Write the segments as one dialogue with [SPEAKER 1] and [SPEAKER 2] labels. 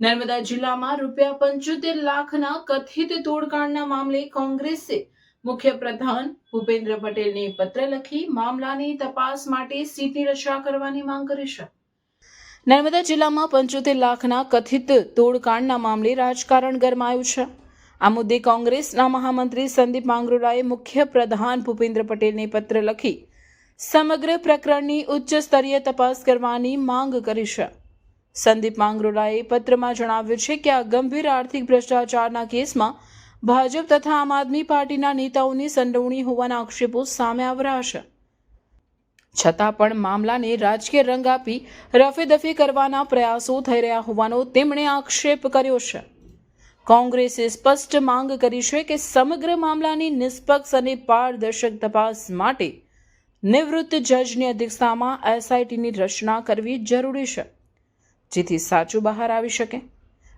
[SPEAKER 1] નર્મદા જિલ્લામાં રૂપિયા પંચોતેર લાખના કથિત તોડકાણના મામલે કોંગ્રેસે મુખ્ય પ્રધાન ભૂપેન્દ્ર પટેલને પત્ર લખી મામલાની તપાસ માટે સીટની રચના કરવાની માંગ કરી છે. નર્મદા જિલ્લામાં પંચોતેર લાખના કથિત તોડકાણના મામલે રાજકારણ ગરમાયું છે. આ મુદ્દે કોંગ્રેસના મહામંત્રી સંદીપ માંગરોલાએ મુખ્ય પ્રધાન ભૂપેન્દ્ર પટેલને પત્ર લખી સમગ્ર પ્રકરણની ઉચ્ચ સ્તરીય તપાસ કરવાની માંગ કરી છે. સંદીપ માંગરોલાએ પત્રમાં જણાવ્યું છે કે આ ગંભીર આર્થિક ભ્રષ્ટાચારના કેસમાં ભાજપ તથા આમ આદમી પાર્ટીના નેતાઓની સંડોવણી હોવાના આક્ષેપો સામે આવરાશે. છતાં પણ મામલાને રાજકીય રંગ આપી રફેદફી કરવાના પ્રયાસો થઈ રહ્યા હોવાનો તેમણે આક્ષેપ કર્યો છે. કોંગ્રેસે સ્પષ્ટ માંગ કરી છે કે સમગ્ર મામલાની નિષ્પક્ષ અને પારદર્શક તપાસ માટે નિવૃત્ત જજની અધ્યક્ષતામાં એસઆઈટીની રચના કરવી જરૂરી છે. જેથી સાચું બહાર આવી શકે?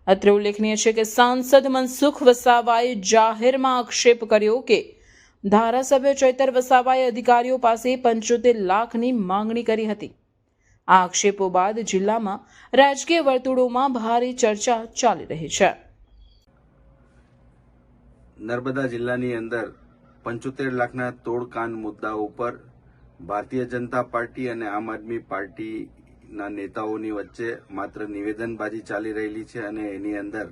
[SPEAKER 1] અત્રે ઉલ્લેખનીય છે કે સાંસદ મનસુખ વસાવાએ જાહેરમાં આક્ષેપ કર્યો કે ધારાસભ્ય ચૈતર વસાવાએ અધિકારીઓ પાસે પંચોતેર લાખની માંગણી કરી હતી. આ આક્ષેપો બાદ જિલ્લામાં રાજકીય વર્તુળોમાં ભારે ચર્ચા ચાલી રહી છે.
[SPEAKER 2] નર્મદા જિલ્લાની અંદર પંચોતેર લાખના તોડકાન મુદ્દા ઉપર ભારતીય જનતા પાર્ટી અને આમ આદમી પાર્ટીના નેતાઓની વચ્ચે માત્ર નિવેદનબાજી ચાલી રહેલી છે અને એની અંદર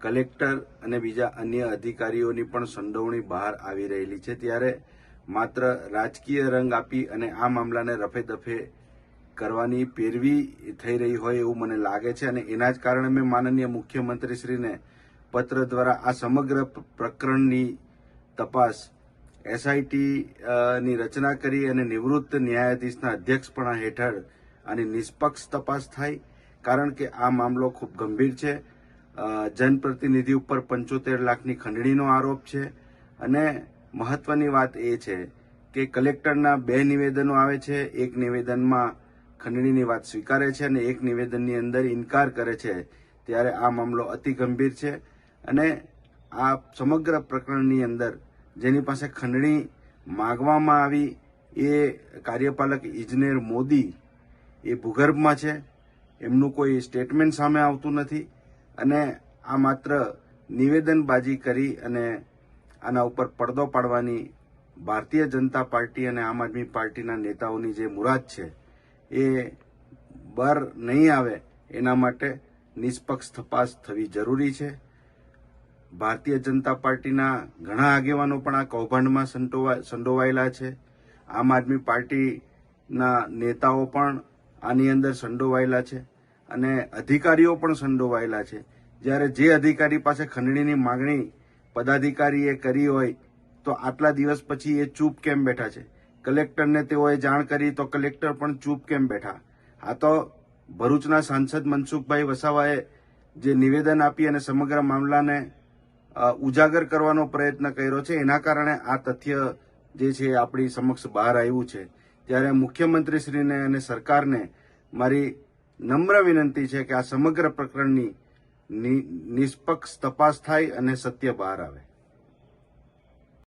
[SPEAKER 2] કલેક્ટર અને બીજા અન્ય અધિકારીઓની પણ સંડોવણી બહાર આવી રહેલી છે. ત્યારે માત્ર રાજકીય રંગ આપી અને આ મામલાને રફે દફે કરવાની પેરવી થઈ રહી હોય એવું મને લાગે છે અને એના જ કારણે મેં માનનીય મુખ્યમંત્રીશ્રીને પત્ર દ્વારા આ સમગ્ર પ્રકરણની તપાસ એસઆઈટીની રચના કરી અને નિવૃત્ત ન્યાયાધીશના અધ્યક્ષપણા હેઠળ આની નિષ્પક્ષ તપાસ થાય, કારણ કે આ મામલો ખૂબ ગંભીર છે. જનપ્રતિનિધિ ઉપર પંચોતેર લાખની ખંડણીનો આરોપ છે. અને મહત્વની વાત એ છે કે કલેક્ટરના બે નિવેદનો આવે છે. એક નિવેદનમાં ખંડણીની વાત સ્વીકારે છે અને એક નિવેદનની અંદર ઇનકાર કરે છે. ત્યારે આ મામલો અતિ ગંભીર છે. અને આ સમગ્ર પ્રકરણની અંદર જેની પાસે ખંડણી માગવામાં આવી એ કાર્યપાલક ઇજનેર મોદી એ ભૂગર્ભમાં છે. એમનું કોઈ સ્ટેટમેન્ટ સામે આવતું નથી. અને આ માત્ર નિવેદનબાજી કરી અને આના ઉપર પડદો પાડવાની ભારતીય જનતા પાર્ટી અને આમ આદમી પાર્ટીના નેતાઓની જે મુરાદ છે, એ બહાર નહીં આવે એના માટે નિષ્પક્ષ તપાસ થવી જરૂરી છે. ભારતીય જનતા પાર્ટીના ઘણા આગેવાનો પણ આ કૌભાંડમાં સંડોવા- સંડોવાયેલા છે. આમ આદમી પાર્ટીના નેતાઓ પણ આની અંદર સંડોવાયેલા છે અને અધિકારીઓ પણ સંડોવાયેલા છે. જ્યારે જે અધિકારી પાસે ખંડણીની માગણી પદાધિકારીએ કરી હોય, તો આટલા દિવસ પછી એ ચૂપ કેમ બેઠા છે? કલેક્ટરને તેઓએ જાણ કરી તો કલેક્ટર પણ ચૂપ કેમ બેઠા? આ તો ભરૂચના સાંસદ મનસુખભાઈ વસાવાએ જે નિવેદન આપી અને સમગ્ર મામલાને ઉજાગર કરવાનો પ્રયત્ન કર્યો છે, એના કારણે આ તથ્ય જે છે આપણી સમક્ષ બહાર આવ્યું છે. ત્યારે મુખ્યમંત્રીશ્રીને અને સરકારને મારી નમ્ર વિનંતી છે કે આ સમગ્ર પ્રકરણની નિષ્પક્ષ તપાસ થાય અને સત્ય બહાર આવે.